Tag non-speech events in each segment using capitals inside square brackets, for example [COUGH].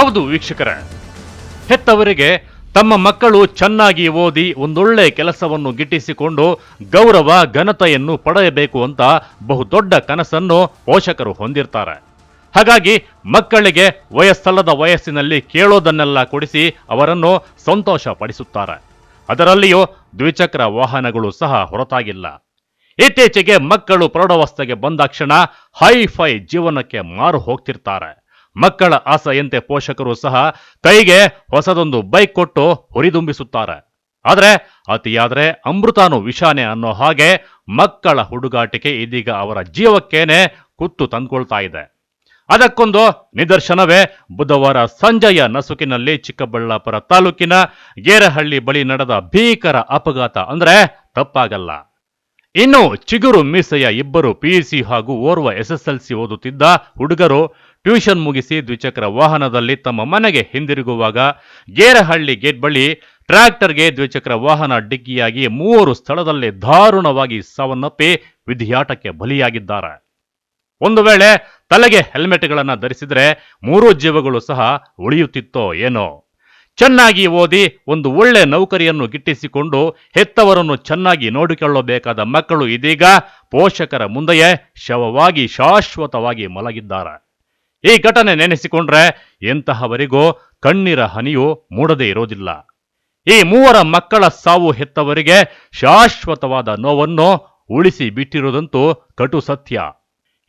ಹೌದು ವೀಕ್ಷಕರೇ, ಹೆತ್ತವರಿಗೆ ತಮ್ಮ ಮಕ್ಕಳು ಚೆನ್ನಾಗಿ ಓದಿ ಒಂದೊಳ್ಳೆ ಕೆಲಸವನ್ನು ಗಿಟ್ಟಿಸಿಕೊಂಡು ಗೌರವ, ಘನತೆಯನ್ನು ಪಡೆಯಬೇಕು ಅಂತ ಬಹುದೊಡ್ಡ ಕನಸನ್ನು ಪೋಷಕರು ಹೊಂದಿರ್ತಾರೆ. ಹಾಗಾಗಿ ಮಕ್ಕಳಿಗೆ ವಯಸ್ಸಲ್ಲದ ವಯಸ್ಸಿನಲ್ಲಿ ಕೇಳೋದನ್ನೆಲ್ಲ ಕೊಡಿಸಿ ಅವರನ್ನು ಸಂತೋಷ ಪಡಿಸುತ್ತಾರೆ ಅದರಲ್ಲಿಯೂ ದ್ವಿಚಕ್ರ ವಾಹನಗಳು ಸಹ ಹೊರತಾಗಿಲ್ಲ. ಇತ್ತೀಚೆಗೆ ಮಕ್ಕಳು ಪ್ರೌಢಾವಸ್ಥೆಗೆ ಬಂದಾಕ್ಷಣ ಹೈ ಫೈ ಜೀವನಕ್ಕೆ ಮಾರು ಹೋಗ್ತಿರ್ತಾರೆ. ಮಕ್ಕಳ ಆಸೆಯಂತೆ ಪೋಷಕರು ಸಹ ಕೈಗೆ ಹೊಸದೊಂದು ಬೈಕ್ ಕೊಟ್ಟು ಹುರಿದುಂಬಿಸುತ್ತಾರೆ. ಆದರೆ, ಅತಿಯಾದರೆ ಅಮೃತಾನು ವಿಷಾನೆ ಅನ್ನೋ ಹಾಗೆ ಮಕ್ಕಳ ಹುಡುಗಾಟಿಕೆ ಇದೀಗ ಅವರ ಜೀವಕ್ಕೇನೆ ಕುತ್ತು ತಂದ್ಕೊಳ್ತಾ ಇದೆ. ಅದಕ್ಕೊಂದು ನಿದರ್ಶನವೇ ಬುಧವಾರ ಸಂಜೆಯ ನಸುಕಿನಲ್ಲಿ ಚಿಕ್ಕಬಳ್ಳಾಪುರ ತಾಲೂಕಿನ ಗೇರಹಳ್ಳಿ ಬಳಿ ನಡೆದ ಭೀಕರ ಅಪಘಾತ ಅಂದ್ರೆ ತಪ್ಪಾಗಲ್ಲ. ಇನ್ನು ಚಿಗುರು ಮೀಸೆಯ ಇಬ್ಬರು ಪಿಯುಸಿ ಹಾಗೂ ಓರ್ವ ಎಸ್ಎಸ್ಎಲ್ಸಿ ಓದುತ್ತಿದ್ದ ಹುಡುಗರು ಟ್ಯೂಷನ್ ಮುಗಿಸಿ ದ್ವಿಚಕ್ರ ವಾಹನದಲ್ಲಿ ತಮ್ಮ ಮನೆಗೆ ಹಿಂದಿರುಗುವಾಗ ಗೇರಹಳ್ಳಿ ಗೇಟ್ ಬಳಿ ಟ್ರ್ಯಾಕ್ಟರ್ಗೆ ದ್ವಿಚಕ್ರ ವಾಹನ ಡಿಕ್ಕಿಯಾಗಿ ಮೂವರು ಸ್ಥಳದಲ್ಲಿ ದಾರುಣವಾಗಿ ಸಾವನ್ನಪ್ಪಿ ವಿಧಿಯಾಟಕ್ಕೆ ಬಲಿಯಾಗಿದ್ದಾರೆ. ಒಂದು ವೇಳೆ ತಲೆಗೆ ಹೆಲ್ಮೆಟ್ಗಳನ್ನು ಧರಿಸಿದರೆ ಮೂರು ಜೀವಗಳು ಸಹ ಉಳಿಯುತ್ತಿತ್ತೋ ಏನೋ. ಚೆನ್ನಾಗಿ ಓದಿ ಒಂದು ಒಳ್ಳೆ ನೌಕರಿಯನ್ನು ಗಿಟ್ಟಿಸಿಕೊಂಡು ಹೆತ್ತವರನ್ನು ಚೆನ್ನಾಗಿ ನೋಡಿಕೊಳ್ಳಬೇಕಾದ ಮಕ್ಕಳು ಇದೀಗ ಪೋಷಕರ ಮುಂದೆಯೇ ಶವವಾಗಿ ಶಾಶ್ವತವಾಗಿ ಮಲಗಿದ್ದಾರೆ. ಈ ಘಟನೆ ನೆನೆಸಿಕೊಂಡ್ರೆ ಎಂತಹವರಿಗೂ ಕಣ್ಣೀರ ಹನಿಯು ಮೂಡದೇ ಇರೋದಿಲ್ಲ. ಈ ಮೂವರ ಮಕ್ಕಳ ಸಾವು ಹೆತ್ತವರಿಗೆ ಶಾಶ್ವತವಾದ ನೋವನ್ನು ಉಳಿಸಿ ಬಿಟ್ಟಿರುವುದಂತೂ ಕಟು ಸತ್ಯ.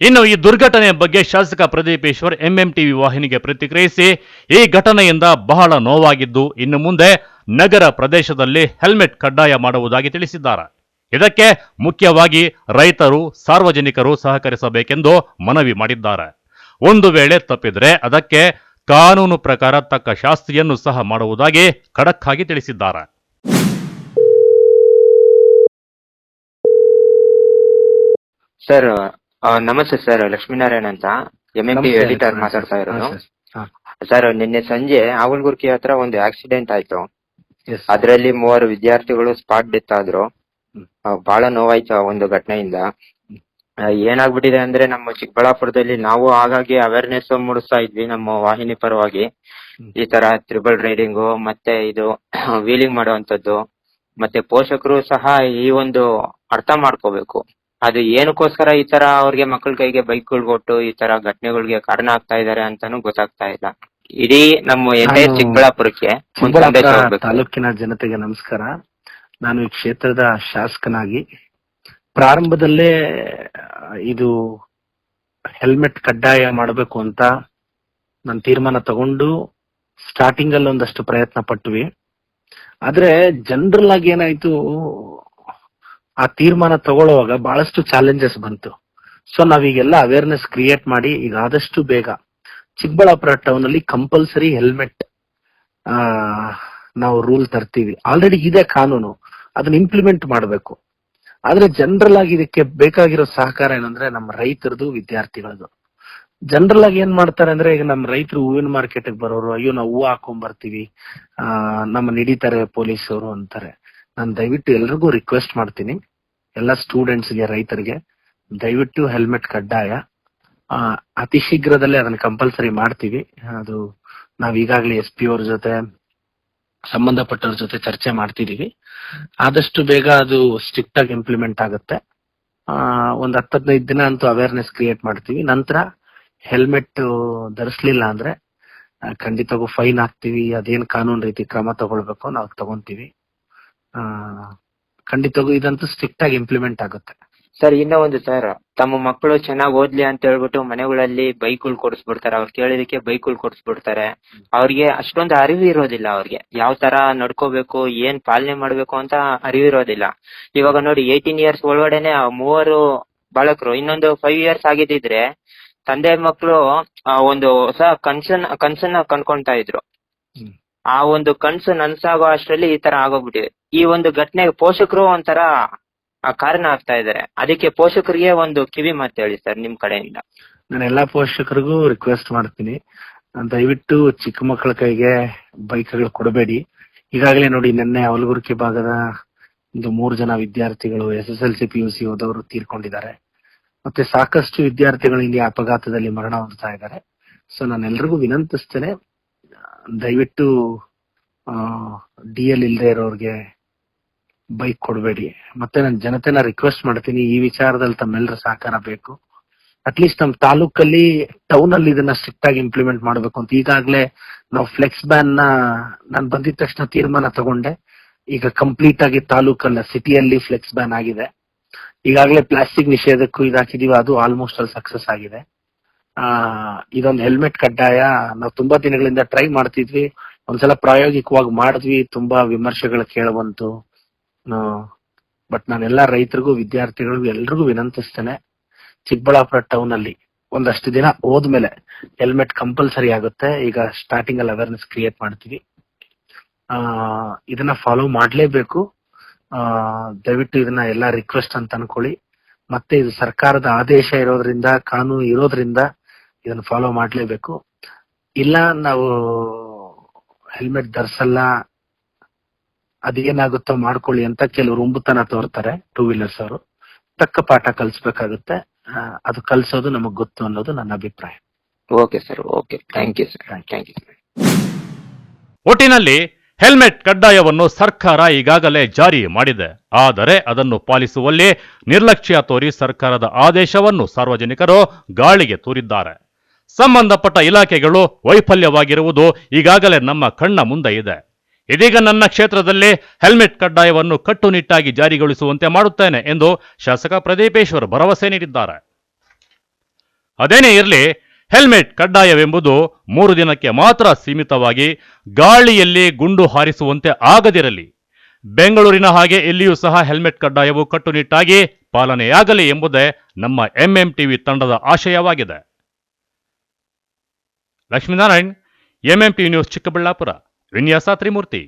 ಇನ್ನು ಈ ದುರ್ಘಟನೆ ಬಗ್ಗೆ ಶಾಸಕ ಪ್ರದೀಪೇಶ್ವರ್ ಎಂಎಂ ಎಂಎಂಟಿವಿ ವಾಹಿನಿಗೆ ಪ್ರತಿಕ್ರಿಯಿಸಿ, ಈ ಘಟನೆಯಿಂದ ಬಹಳ ನೋವಾಗಿದ್ದು ಇನ್ನು ಮುಂದೆ ನಗರ ಪ್ರದೇಶದಲ್ಲಿ ಹೆಲ್ಮೆಟ್ ಕಡ್ಡಾಯ ಮಾಡುವುದಾಗಿ ತಿಳಿಸಿದ್ದಾರೆ. ಇದಕ್ಕೆ ಮುಖ್ಯವಾಗಿ ರೈತರು, ಸಾರ್ವಜನಿಕರು ಸಹಕರಿಸಬೇಕೆಂದು ಮನವಿ ಮಾಡಿದ್ದಾರೆ. ಒಂದು ವೇಳೆ ತಪ್ಪಿದರೆ ಅದಕ್ಕೆ ಕಾನೂನು ಪ್ರಕಾರ ತಕ್ಕ ಶಾಸ್ತಿಯನ್ನು ಸಹ ಮಾಡುವುದಾಗಿ ಖಡಕ್ ಆಗಿ ತಿಳಿಸಿದ್ದಾರೆ. ಸರ್ ನಮಸ್ತೆ ಸರ್ ಲಕ್ಷ್ಮೀನಾರಾಯಣ ಅಂತ. ಎಂ ಎಂ ಎಡಿಟರ್ ಮಾತಾಡ್ತಾ ಇರೋದು. ಸರ್. ಸರ್ ನಿನ್ನೆ ಸಂಜೆ ಆವಲ್ಗುರ್ಕಿ ಹತ್ರ ಒಂದು ಆಕ್ಸಿಡೆಂಟ್ ಆಯ್ತು. ಅದರಲ್ಲಿ ಮೂವರು ವಿದ್ಯಾರ್ಥಿಗಳು ಸ್ಪಾಟ್ ಡೆತ್ ಆದ್ರು. ಬಹಳ ನೋವಾಯ್ತು ಆ ಒಂದು ಘಟನೆಯಿಂದ. ಏನಾಗ್ಬಿಟ್ಟಿದೆ ಅಂದ್ರೆ ನಮ್ಮ ಚಿಕ್ಕಬಳ್ಳಾಪುರದಲ್ಲಿ ನಾವು ಹಾಗಾಗಿ ಅವೇರ್ನೆಸ್ ಮೂಡಿಸ್ತಾ ಇದ್ವಿ ನಮ್ಮ ವಾಹಿನಿ ಪರವಾಗಿ. ಈ ತರ ತ್ರಿಬಲ್ ರೈಡಿಂಗ್ ಮತ್ತೆ ಇದು [CLEARS THROAT] ವೀಲಿಂಗ್ ಮಾಡುವಂತದ್ದು ಮತ್ತೆ ಪೋಷಕರು ಸಹ ಈ ಒಂದು ಅರ್ಥ ಮಾಡ್ಕೋಬೇಕು. ಅದು ಏನಕ್ಕೋಸ್ಕರ ಈ ತರ ಅವ್ರಿಗೆ ಮಕ್ಕಳ ಕೈಗೆ ಬೈಕ್ಗಳು ಕೊಟ್ಟು ಈ ತರ ಘಟನೆಗಳಿಗೆ ಕಾರಣ ಆಗ್ತಾ ಇದಾರೆ ಅಂತಾನು ಗೊತ್ತಾಗ್ತಾ ಇಲ್ಲ. ಇಡೀ ನಮ್ಮ ಎಂಟೈರ್ ಚಿಕ್ಕಬಳ್ಳಾಪುರಕ್ಕೆ ತಾಲೂಕಿನ ಜನತೆಗೆ ನಮಸ್ಕಾರ. ನಾನು ಈ ಕ್ಷೇತ್ರದ ಶಾಸಕನಾಗಿ ಪ್ರಾರಂಭದಲ್ಲೇ, ಇದು ಹೆಲ್ಮೆಟ್ ಕಡ್ಡಾಯ ಮಾಡಬೇಕು ಅಂತ ನನ್ನ ತೀರ್ಮಾನ ತಗೊಂಡು ಸ್ಟಾರ್ಟಿಂಗ್ ಅಲ್ಲಿ ಒಂದಷ್ಟು ಪ್ರಯತ್ನ ಪಟ್ವಿ. ಆದ್ರೆ ಜನರಲ್ ಆಗಿ ಏನಾಯ್ತು, ಆ ತೀರ್ಮಾನ ತಗೊಳ್ಳುವಾಗ ಬಹಳಷ್ಟು ಚಾಲೆಂಜಸ್ ಬಂತು. ಸೊ ನಾವೀಗೆಲ್ಲ ಅವೇರ್ನೆಸ್ ಕ್ರಿಯೇಟ್ ಮಾಡಿ ಈಗ ಆದಷ್ಟು ಬೇಗ ಚಿಕ್ಕಬಳ್ಳಾಪುರ ಟೌನ್ ಅಲ್ಲಿ ಕಂಪಲ್ಸರಿ ಹೆಲ್ಮೆಟ್ ನಾವು ರೂಲ್ ತರ್ತೀವಿ. ಆಲ್ರೆಡಿ ಇದೆ ಕಾನೂನು. ಅದನ್ನ ಇಂಪ್ಲಿಮೆಂಟ್ ಮಾಡಬೇಕು. ಆದ್ರೆ ಜನರಲ್ ಆಗಿ ಇದಕ್ಕೆ ಬೇಕಾಗಿರೋ ಸಹಕಾರ ಏನಂದ್ರೆ ನಮ್ಮ ರೈತರದು, ವಿದ್ಯಾರ್ಥಿಗಳದು. ಜನರಲ್ ಆಗಿ ಏನ್ ಮಾಡ್ತಾರೆ ಅಂದ್ರೆ ಈಗ ನಮ್ಮ ರೈತರು ಹೂವಿನ ಮಾರ್ಕೆಟ್ ಬರೋರು, ಅಯ್ಯೋ ನಾವು ಹೂವು ಹಾಕೊಂಡ್ ಬರ್ತೀವಿ ಆ, ನಮ್ಮ ಹಿಡಿತಾರೆ ಅವರು ಅಂತಾರೆ. ನಾನು ದಯವಿಟ್ಟು ಎಲ್ರಿಗೂ ರಿಕ್ವೆಸ್ಟ್ ಮಾಡ್ತೀನಿ, ಎಲ್ಲ ಸ್ಟೂಡೆಂಟ್ಸ್ಗೆ ರೈತರಿಗೆ, ದಯವಿಟ್ಟು ಹೆಲ್ಮೆಟ್ ಕಡ್ಡಾಯ. ಅತಿ ಶೀಘ್ರದಲ್ಲೇ ಅದನ್ನ ಕಂಪಲ್ಸರಿ ಮಾಡ್ತೀವಿ. ಅದು ನಾವ್ ಈಗಾಗಲೇ ಎಸ್ ಪಿ ಅವ್ರ ಜೊತೆ ಸಂಬಂಧಪಟ್ಟವ್ರ ಜೊತೆ ಚರ್ಚೆ ಮಾಡ್ತಿದೀವಿ. ಆದಷ್ಟು ಬೇಗ ಅದು ಸ್ಟ್ರಿಕ್ಟ್ ಆಗಿ ಇಂಪ್ಲಿಮೆಂಟ್ ಆಗುತ್ತೆ. ಒಂದ್ ಹದಿನೈದು ದಿನ ಅಂತೂ ಅವೇರ್ನೆಸ್ ಕ್ರಿಯೇಟ್ ಮಾಡ್ತೀವಿ. ನಂತರ ಹೆಲ್ಮೆಟ್ ಧರಿಸ್ಲಿಲ್ಲ ಅಂದ್ರೆ ಖಂಡಿತವಾಗೂ ಫೈನ್ ಹಾಕ್ತಿವಿ ಅದೇನ್ ಕಾನೂನು ರೀತಿ ಕ್ರಮ ತಗೊಳ್ಬೇಕು ನಾವು ತಗೊಂತೀವಿ. ಖಂಡಿತವಾಗೂ ಇದಂತೂ ಸ್ಟ್ರಿಕ್ಟ್ ಆಗಿ ಇಂಪ್ಲಿಮೆಂಟ್ ಆಗುತ್ತೆ. ಸರ್, ಇನ್ನೂ ಒಂದು ಸರ್, ತಮ್ಮ ಮಕ್ಕಳು ಚೆನ್ನಾಗಿ ಓದ್ಲಿ ಅಂತ ಹೇಳ್ಬಿಟ್ಟು ಮನೆಗಳಲ್ಲಿ ಬೈಕ್ಗಳು ಕೊಡಿಸ್ಬಿಡ್ತಾರೆ. ಅವ್ರು ಕೇಳಿದಕ್ಕೆ ಬೈಕ್ಗಳು ಕೊಡಿಸ್ಬಿಡ್ತಾರೆ. ಅವ್ರಿಗೆ ಅಷ್ಟೊಂದು ಅರಿವು ಇರೋದಿಲ್ಲ ಅವ್ರಿಗೆ. ಯಾವ ತರ ನಡ್ಕೋಬೇಕು, ಏನ್ ಪಾಲನೆ ಮಾಡ್ಬೇಕು ಅಂತ ಅರಿವು ಇರೋದಿಲ್ಲ. ಇವಾಗ ನೋಡಿ ಏಯ್ಟೀನ್ ಇಯರ್ಸ್ ಒಳಗಡೆನೆ ಮೂವರು ಬಾಲಕರು, ಇನ್ನೊಂದು ಫೈವ್ ಇಯರ್ಸ್ ಆಗಿದ್ದಿದ್ರೆ ತಂದೆ ಮಕ್ಕಳು ಒಂದು ಹೊಸ ಕನ್ಸನ್ ಕನ್ಸನ್ನ ಕಂಡ್ಕೊಂತಾ ಇದ್ರು. ಆ ಒಂದು ಕನ್ಸು ನನ್ಸಾಗೋ ಅಷ್ಟರಲ್ಲಿ ಈ ತರ ಆಗೋಗ್ಬಿಟ್ಟಿದೆ. ಈ ಒಂದು ಘಟನೆಗೆ ಪೋಷಕರು ಒಂಥರ ಕಾರಣ ಆಗ್ತಾ ಇದಾರೆ ಅದಕ್ಕೆ ಪೋಷಕರಿಗೆ ಒಂದು ಕಿವಿ ಮಾತು ಹೇಳಿ ಸರ್ ನಿಮ್ ಕಡೆಯಿಂದ. ನಾನು ಎಲ್ಲಾ ಪೋಷಕರಿಗೂ ರಿಕ್ವೆಸ್ಟ್ ಮಾಡ್ತೀನಿ. ದಯವಿಟ್ಟು ಚಿಕ್ಕ ಮಕ್ಕಳ ಕೈಗೆ ಬೈಕ್ಗಳು ಕೊಡಬೇಡಿ. ಈಗಾಗಲೇ ನೋಡಿ ನಿನ್ನೆ ಅವಲಗುರ್ಕಿ ಭಾಗದ ಒಂದು ಮೂರು ಜನ ವಿದ್ಯಾರ್ಥಿಗಳು S S L C P U C ಓದವರು ತೀರ್ಕೊಂಡಿದ್ದಾರೆ. ಮತ್ತೆ ಸಾಕಷ್ಟು ವಿದ್ಯಾರ್ಥಿಗಳು ಇಲ್ಲಿ ಅಪಘಾತದಲ್ಲಿ ಮರಣ ಹೊಂದ್ತಾ ಇದ್ದಾರೆ. ಸೊ ನಾನು ಎಲ್ರಿಗೂ ವಿನಂತಿಸ್ತೇನೆ, ದಯವಿಟ್ಟು ಡಿ ಎಲ್ ಇಲ್ಲದೆ ಇರೋರ್ಗೆ ಬೈಕ್ ಕೊಡಬೇಡಿ. ಮತ್ತೆ ನಾನು ಜನತೆನ ರಿಕ್ವೆಸ್ಟ್ ಮಾಡ್ತೀನಿ, ಈ ವಿಚಾರದಲ್ಲಿ ತಮ್ಮೆಲ್ಲರ ಸಹಕಾರ ಬೇಕು. ಅಟ್ಲೀಸ್ಟ್ ನಮ್ಮ ತಾಲೂಕಲ್ಲಿ ಟೌನ್ ಅಲ್ಲಿ ಇದನ್ನ ಸ್ಟ್ರಿಕ್ಟ್ ಆಗಿ ಇಂಪ್ಲಿಮೆಂಟ್ ಮಾಡಬೇಕು ಅಂತ. ಈಗಾಗಲೇ ನಾವು ಫ್ಲೆಕ್ಸ್ ಬ್ಯಾನ್ನ, ನಾನು ಬಂದಿದ ತಕ್ಷಣ ತೀರ್ಮಾನ ತಗೊಂಡೆ. ಈಗ ಕಂಪ್ಲೀಟ್ ಆಗಿ ತಾಲೂಕಲ್ಲ ಸಿಟಿಯಲ್ಲಿ ಫ್ಲೆಕ್ಸ್ ಬ್ಯಾನ್ ಆಗಿದೆ. ಈಗಾಗಲೇ ಪ್ಲಾಸ್ಟಿಕ್ ನಿಷೇಧಕ್ಕೂ ಇದಾಕಿದೀವಿ ಅದು ಆಲ್ಮೋಸ್ಟ್ ಅಲ್ಲಿ ಸಕ್ಸಸ್ ಆಗಿದೆ. ಆ, ಇದೊಂದು ಹೆಲ್ಮೆಟ್ ಕಡ್ಡಾಯ. ನಾವು ತುಂಬಾ ದಿನಗಳಿಂದ ಟ್ರೈ ಮಾಡ್ತಿದ್ವಿ. ಒಂದ್ಸಲ ಪ್ರಾಯೋಗಿಕವಾಗಿ ಮಾಡಿದ್ವಿ, ತುಂಬಾ ವಿಮರ್ಶೆಗಳು ಕೇಳಬಂತು ಬಟ್ ನಾನೆಲ್ಲ ರೈತರಿಗೂ, ವಿದ್ಯಾರ್ಥಿಗಳಿಗೂ, ಎಲ್ರಿಗೂ ವಿನಂತಿಸ್ತೇನೆ, ಚಿಕ್ಕಬಳ್ಳಾಪುರ ಟೌನ್ ಅಲ್ಲಿ ಒಂದಷ್ಟು ದಿನ ಹೋದ್ಮೇಲೆ ಹೆಲ್ಮೆಟ್ ಕಂಪಲ್ಸರಿ ಆಗುತ್ತೆ. ಈಗ ಸ್ಟಾರ್ಟಿಂಗ್ ಅಲ್ಲಿ ಅವೇರ್ನೆಸ್ ಕ್ರಿಯೇಟ್ ಮಾಡ್ತೀವಿ. ಇದನ್ನ ಫಾಲೋ ಮಾಡಲೇಬೇಕು. ದಯವಿಟ್ಟು ಇದನ್ನ ಎಲ್ಲ ರಿಕ್ವೆಸ್ಟ್ ಅಂತ ಅನ್ಕೊಳ್ಳಿ. ಮತ್ತೆ ಇದು ಸರ್ಕಾರದ ಆದೇಶ ಇರೋದ್ರಿಂದ, ಕಾನೂನು ಇರೋದ್ರಿಂದ ಇದನ್ನ ಫಾಲೋ ಮಾಡಲೇಬೇಕು. ಇಲ್ಲ ನಾವು ಹೆಲ್ಮೆಟ್ ಧರಿಸಲ್ಲ ಅದೇನಾಗುತ್ತೋ ಮಾಡ್ಕೊಳ್ಳಿ ಅಂತ ಕೆಲವರು ಒಂಬುತನ ತೋರ್ತಾರೆ ಟೂ ವೀಲರ್ಸ್ ಅವರು. ತಕ್ಕ ಪಾಠ ಕಲಿಸ್ಬೇಕಾಗುತ್ತೆ. ಅದು ಕಲ್ಸೋದು ನಮಗ್ ಗೊತ್ತು ಅನ್ನೋದು ನನ್ನ ಅಭಿಪ್ರಾಯ. Okay sir okay thank you sir thank you ಒಟ್ಟಿನಲ್ಲಿ ಹೆಲ್ಮೆಟ್ ಕಡ್ಡಾಯವನ್ನು ಸರ್ಕಾರ ಈಗಾಗಲೇ ಜಾರಿ ಮಾಡಿದೆ. ಆದರೆ ಅದನ್ನು ಪಾಲಿಸುವಲ್ಲಿ ನಿರ್ಲಕ್ಷ್ಯ ತೋರಿ ಸರ್ಕಾರದ ಆದೇಶವನ್ನು ಸಾರ್ವಜನಿಕರು ಗಾಳಿಗೆ ತೂರಿದ್ದಾರೆ. ಸಂಬಂಧಪಟ್ಟ ಇಲಾಖೆಗಳು ವೈಫಲ್ಯವಾಗಿರುವುದು ಈಗಾಗಲೇ ನಮ್ಮ ಕಣ್ಣ ಮುಂದೆ ಇದೆ. ಇದೀಗ ನನ್ನ ಕ್ಷೇತ್ರದಲ್ಲಿ ಹೆಲ್ಮೆಟ್ ಕಡ್ಡಾಯವನ್ನು ಕಟ್ಟುನಿಟ್ಟಾಗಿ ಜಾರಿಗೊಳಿಸುವಂತೆ ಮಾಡುತ್ತೇನೆ ಎಂದು ಶಾಸಕ ಪ್ರದೀಪೇಶ್ವರ್ ಭರವಸೆ ನೀಡಿದ್ದಾರೆ. ಅದೇನೇ ಇರಲಿ, ಹೆಲ್ಮೆಟ್ ಕಡ್ಡಾಯವೆಂಬುದು ಮೂರು ದಿನಕ್ಕೆ ಮಾತ್ರ ಸೀಮಿತವಾಗಿ ಗಾಳಿಯಲ್ಲಿ ಗುಂಡು ಹಾರಿಸುವಂತೆ ಆಗದಿರಲಿ. ಬೆಂಗಳೂರಿನ ಹಾಗೆ ಇಲ್ಲಿಯೂ ಸಹ ಹೆಲ್ಮೆಟ್ ಕಡ್ಡಾಯವು ಕಟ್ಟುನಿಟ್ಟಾಗಿ ಪಾಲನೆಯಾಗಲಿ ಎಂಬುದೇ ನಮ್ಮ ಎಂಎಂಟಿವಿ ತಂಡದ ಆಶಯವಾಗಿದೆ. Lakshminarayan MMT news Chikkaballapur. విన్యాస త్రిమూర్తి